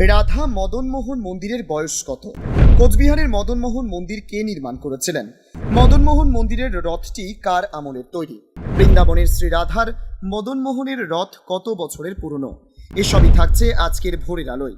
রাধা মদনমোহন মন্দিরের বয়স কত? কোচবিহারের মদনমোহন মন্দির কে নির্মাণ করেছিলেন? মদনমোহন মন্দিরের রথটি কার আমলের তৈরি? বৃন্দাবনের শ্রী রাধার মদনমোহনের রথ কত বছরের পুরনো? এসবই থাকছে আজকের ভোরের আলোয়।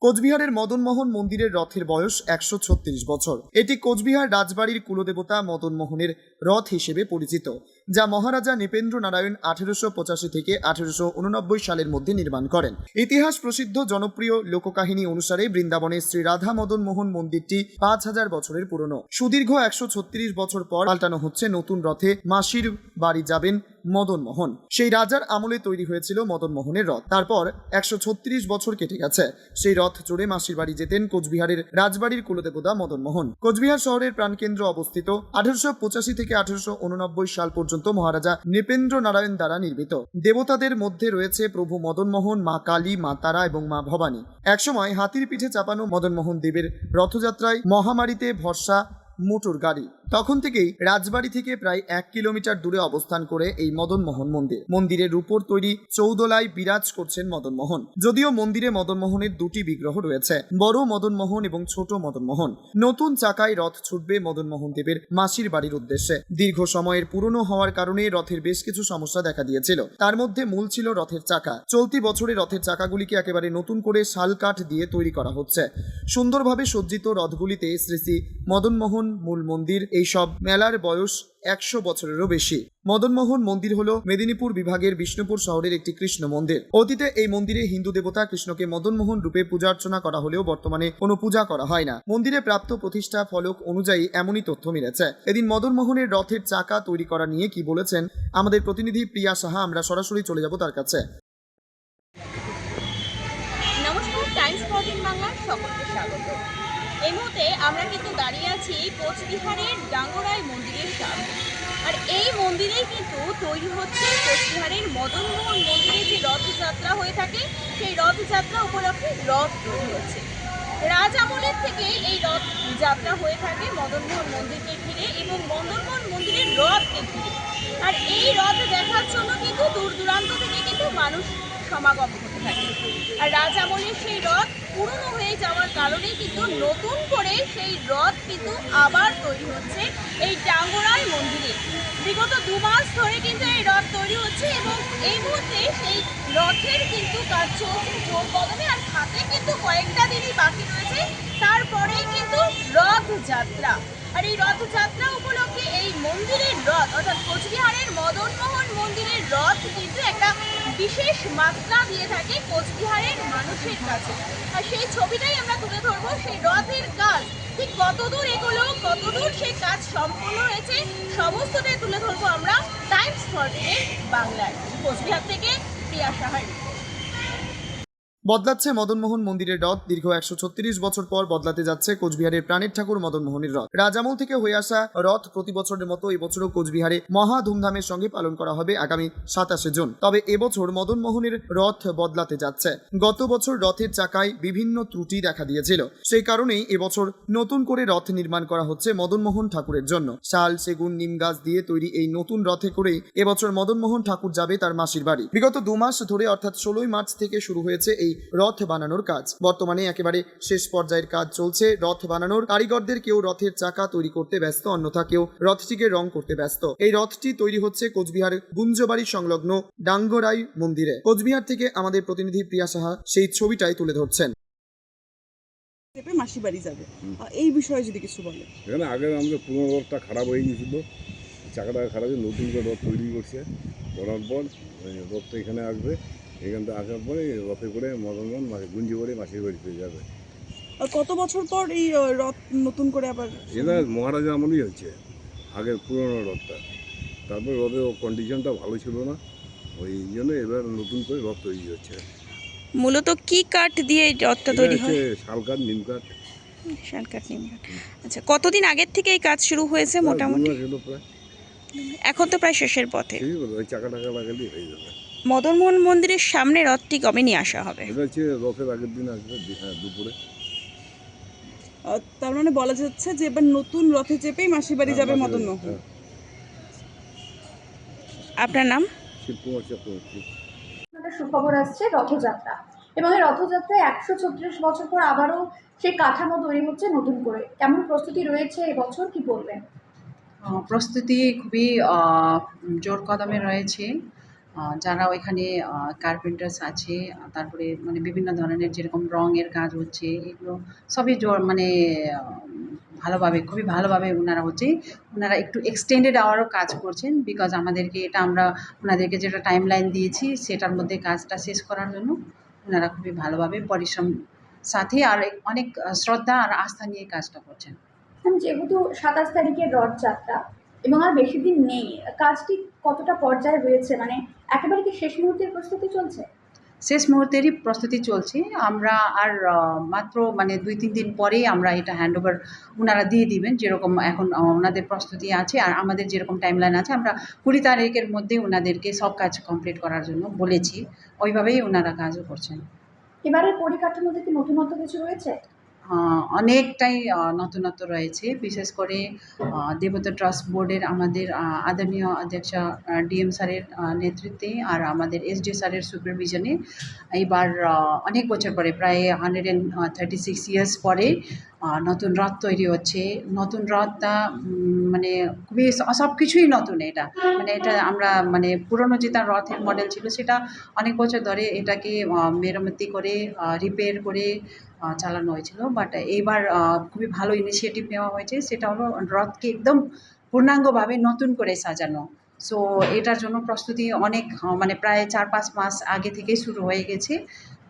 কোচবিহারের মদনমোহন মন্দিরের রথের বয়স একশো ছত্রিশ বছর। এটি কোচবিহার রাজবাড়ির কুলদেবতা মদনমোহনের রথ হিসেবে পরিচিত। যা মহারাজা নৃপেন্দ্র নারায়ণ আঠেরোশো পঁচাশি থেকে আঠেরোশো উননব্বই সালের মধ্যে নির্মাণ করেন। ইতিহাস প্রসিদ্ধ, জনপ্রিয় লোককাহিনী অনুসারে বৃন্দাবনের শ্রী রাধা মদন মোহন মন্দিরটি পাঁচ হাজার বছরের পুরনো। সুদীর্ঘ একশো ছত্রিশ বছর পর পাল্টানো হচ্ছে নতুন রথে মাসির বাড়ি যাবেন মদন মোহন। সেই রাজার আমলে তৈরি হয়েছিল মদন মোহনের রথ। তারপর একশো ছত্রিশ বছর কেটে গেছে। সেই রথ চড়ে মাসির বাড়ি যেতেন কোচবিহারের রাজবাড়ির কুলদেবতা মদন মোহন। কোচবিহার শহরের প্রাণকেন্দ্র অবস্থিত আঠারোশো পঁচাশি থেকে আঠারোশো উননব্বই সাল পর্যন্ত মহারাজা নৃপেন্দ্র নারায়ণ দ্বারা নির্মিত। দেবতাদের মধ্যে রয়েছে প্রভু মদনমোহন, মা কালী, মা তারা এবং মা ভবানী। একসময় হাতির পিঠে চাপানো মদনমোহন দেবের রথযাত্রায় মহামারীতে ভরসা, মোটর গাড়ি। তখন থেকেই রাজবাড়ি থেকে প্রায় এক কিলোমিটার দূরে অবস্থান করে এই মদন মোহন মন্দির। মন্দিরের রূপোর তৈরি চৌদোলায় বিরাজ করছেন মদন মোহন। যদিও মন্দিরে মদন মোহনের দুটি বিগ্রহ রয়েছে, বড় মদন মোহন এবং ছোট মদন মোহন। নতুন চাকায় রথ ছুটবে মদন মোহন দেবের মাসির বাড়ির উদ্দেশ্যে। দীর্ঘ সময়ের পুরনো হওয়ার কারণে রথের বেশ কিছু সমস্যা দেখা দিয়েছিল। তার মধ্যে মূল ছিল রথের চাকা। চলতি বছরে রথের চাকাগুলিকে একেবারে নতুন করে শাল কাঠ দিয়ে তৈরি করা হচ্ছে। সুন্দরভাবে সজ্জিত রথগুলিতে শ্রী শ্রী মদনমোহন মূল মন্দির এই সব মেলার বয়স একশো বছরেরও বেশি। মদনমোহন মন্দির হল মেদিনীপুর বিভাগের বিষ্ণুপুর শহরের একটি কৃষ্ণ মন্দির। অতীতে এই মন্দিরে হিন্দু দেবতা কৃষ্ণকে মদনমোহন রূপে পূজা অর্চনা করা হলেও বর্তমানে কোনো পূজা করা হয় না। মন্দিরে প্রাপ্ত প্রতিষ্ঠা ফলক অনুযায়ী এমনই তথ্য মিলেছে। এদিন মদনমোহনের রথের চাকা তৈরি করা নিয়ে কি বলেছেন আমাদের প্রতিনিধি প্রিয়া সাহা, আমরা সরাসরি চলে যাব তার কাছে। নমস্কার, টাইমস বাংলার সকলকে স্বাগত। এই মুহূর্তে আমরা কিন্তু দাঁড়িয়ে আছি কোচবিহারের ডাঙ্গরাই মন্দিরের সামনে। আর এই মন্দিরেই কিন্তু তৈরি হচ্ছে কোচবিহারের মদনমোহন মন্দিরে যে রথযাত্রা হয়ে থাকে, সেই রথযাত্রা উপলক্ষে রথ তৈরি হচ্ছে। রাজ আমলের থেকে এই রথ যাত্রা হয়ে থাকে মদনমোহন মন্দিরকে ঘিরে এবং মদনমোহন মন্দিরের রথকে ঘিরে। আর এই রথ দেখার জন্য কিন্তু দূর দূরান্ত থেকে কিন্তু মানুষ সমাগম হতে থাকে। আর রাজ সেই রথ পুরনো হয়ে যাওয়ার কারণে কিন্তু নতুন করে সেই রথ কিন্তু আবার তৈরি হচ্ছে এই টাঙ্গরাই মন্দিরে। বিগত দু মাস ধরে কিন্তু এই রথ তৈরি হচ্ছে এবং এই মুহূর্তে সেই রথের কিন্তু কাজ চলছে জোর কদমে আর হাতে কিন্তু কয়েকটা দিনই বাকি রয়েছে, তারপরেই কিন্তু রথযাত্রা। আর এই রথযাত্রা উপলক্ষে এই মন্দিরের রথ, অর্থাৎ কোচবিহারের মদনমোহন মন্দিরের রথ কিন্তু একটা বিশেষ মাত্রা দিয়ে থাকে কোচবিহারের মানুষের কাছে। আর সেই ছবিটাই আমরা তুলে ধরবো, সেই রথের কাজ। ঠিক কতদূর এগোলো, কতদূর সেই কাজ সম্পূর্ণ হয়েছে, সমস্তটাই তুলে ধরবো আমরা টাইমস ফর্টিনের বাংলায়। কোচবিহার থেকে প্রিয়া সাহার। বদলাচ্ছে মদনমোহন মন্দিরের রথ। দীর্ঘ একশো ছত্রিশ বছর পর বদলাতে যাচ্ছে কোচবিহারের প্রাণের ঠাকুর মদনমোহনের রথ। রাজামল থেকে হয়ে আসা রথ প্রতি বছরের মতো এবছরও কোচবিহারে মহা ধুমধামের সঙ্গে পালন করা হবে আগামী সাতাশে জুন। তবে এবছর মদনমোহনের রথ বদলাতে যাচ্ছে। গত বছর রথের চাকায় বিভিন্ন ত্রুটি দেখা দিয়েছিল। সেই কারণেই এবছর নতুন করে রথ নির্মাণ করা হচ্ছে মদনমোহন ঠাকুরের জন্য। শাল, সেগুন, নিম গাছ দিয়ে তৈরি এই নতুন রথে করেই এবছর মদনমোহন ঠাকুর যাবে তার মাসির বাড়ি। বিগত দু মাস ধরে অর্থাৎ ষোলোই মার্চ থেকে শুরু হয়েছে এই রথ বানানোর কাজ। বর্তমানে একেবারে শেষ পর্যায়ের কাজ চলছে রথ বানানোর। কারিগরদের কেউ রথের চাকা তৈরি করতে ব্যস্ত অন্যথা কেউ রথটিকে রং করতে ব্যস্ত। এই রথটি তৈরি হচ্ছে কোচবিহার গুঞ্জবাড়ি সংলগ্ন ডাঙ্গরাই মন্দিরে। কোচবিহার থেকে আমাদের প্রতিনিধি প্রিয়া সাহা সেই ছবিটাই তুলে ধরছেন। মাসি বাড়ি যাবে। এই বিষয়ে যদি কিছু বলে এখানে আগে আমাদের পুরনো রথটা খারাপ হয়ে গিয়েছিল। চাকাটা খারাপ হয়ে নতুন করে রথ তৈরি করছে। করার পর রথটা এখানে আসবে। এখান থেকে আসার পরে রথে করে মদনমোহন মাসে গুঞ্জি করে মাসির বাড়ি পেয়ে যাবে। আর কত বছর পর এই রথ নতুন করে আবার এটা মহারাজা আমলই হচ্ছে আগের পুরনো রথটা। তারপরে রথের কন্ডিশনটা ভালো ছিল না ওই জন্য এবার নতুন করে রথ তৈরি হচ্ছে। মূলত কি কাঠ দিয়ে এই রথটা তৈরি হয়? শাল কাঠ নিম কাঠ। শাল কাঠ নিম কাঠ। আচ্ছা কতদিন আগের থেকে এই কাজ শুরু হয়েছে মোটামুটি? এখন তো প্রায় শেষের পথে। ওই চাকা টাকা লাগালেই হয়ে যাবে। মদনমোহন মন্দিরের সামনে রথটি কবে নিয়ে আসা হবে? এটা হচ্ছে রথের আগের দিন আসবে হ্যাঁ দুপুরে। আহ, তার মানে বলা যাচ্ছে যে এবার নতুন রথে চেপেই মাসি বাড়ি হ্যাঁ, যাবে মাসির মদন বাড়ি, হ্যাঁ। আপনার নাম? শিবকুমার চক্রবর্তী। একটা সুখবর আসছে রথযাত্রা। এবং এই রথযাত্রায় একশো ছত্রিশ বছর পর আবারও সেই কাঠামো তৈরি হচ্ছে নতুন করে। কেমন প্রস্তুতি রয়েছে এবছর কি বলবেন? আহ, প্রস্তুতি খুবই আহ, জোর কদমে রয়েছে। যারা ওইখানে কার্পেন্টার্স আছে তারপরে মানে বিভিন্ন ধরনের যেরকম রঙের কাজ হচ্ছে, এগুলো সবই মানে ভালোভাবে, খুবই ভালোভাবে ওনারা হচ্ছে ওনারা একটু এক্সটেন্ডেড আওয়ারও কাজ করছেন বিকজ আমাদেরকে এটা আমরা ওনাদেরকে যেটা টাইম লাইন দিয়েছি, সেটার মধ্যে কাজটা শেষ করার জন্য ওনারা খুবই ভালোভাবে পরিশ্রম সাথে আর অনেক শ্রদ্ধা আর আস্থা নিয়ে কাজটা করছেন। যেহেতু সাতাশ তারিখের রথযাত্রা এবং আর বেশি দিন নেই। কাজটি কতটা পর্যায়ে রয়েছে? মানে একেবারে কি শেষ মুহূর্তের প্রস্তুতি চলছে? শেষ মুহূর্তেরই প্রস্তুতি চলছে। আমরা আর মাত্র মানে দুই তিন দিন পরেই আমরা এটা হ্যান্ড ওভার ওনারা দিয়ে দিবেন যেরকম এখন ওনাদের প্রস্তুতি আছে আর আমাদের যেরকম টাইমলাইন আছে আমরা কুড়ি তারিখের মধ্যে ওনাদেরকে সব কাজ কমপ্লিট করার জন্য বলেছি। ওইভাবেই ওনারা কাজও করছেন। এবারের পরিকাঠামোতে কি নতুনত্ব কিছু রয়েছে? অনেকটাই নতুনত্ব রয়েছে। বিশেষ করে দেবতা ট্রাস্ট বোর্ডের আমাদের আদরণীয় অধ্যক্ষ ডিএম স্যারের নেতৃত্বে আর আমাদের এসডি স্যারের সুপারভিশনে এইবার অনেক বছর পরে, প্রায় hundred and thirty six years পরে নতুন রথ তৈরি হচ্ছে। নতুন রথটা মানে খুবই সব কিছুই নতুন এটা। মানে এটা আমরা মানে পুরনো যে তার রথের মডেল ছিল সেটা অনেক বছর ধরে এটাকে মেরামতি করে রিপেয়ার করে চালানো হয়েছিল। বাট এইবার খুবই ভালো ইনিশিয়েটিভ নেওয়া হয়েছে। সেটা হলো রথকে একদম পূর্ণাঙ্গভাবে নতুন করে সাজানো। সো এটার জন্য প্রস্তুতি অনেক মানে প্রায় চার পাঁচ মাস আগে থেকেই শুরু হয়ে গেছে।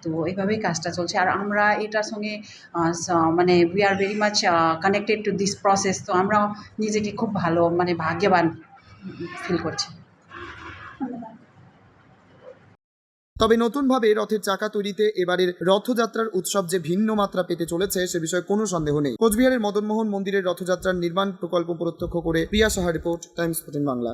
তো এইভাবেই কাজটা চলছে। আর আমরা এটার সঙ্গে মানে we are very much connected to this process তো আমরা নিজেকে খুব ভালো মানে ভাগ্যবান ফিল করছি। তবে নতুনভাবে রথের চাকা তৈরিতে এবারের রথযাত্রার উৎসব যে ভিন্ন মাত্রা পেতে চলেছে, সে বিষয়ে কোনো সন্দেহ নেই। কোচবিহারের মদনমোহন মন্দিরের রথযাত্রার নির্মাণ প্রকল্প প্রত্যক্ষ করে Priya Saha report, Times fourteen Bangla.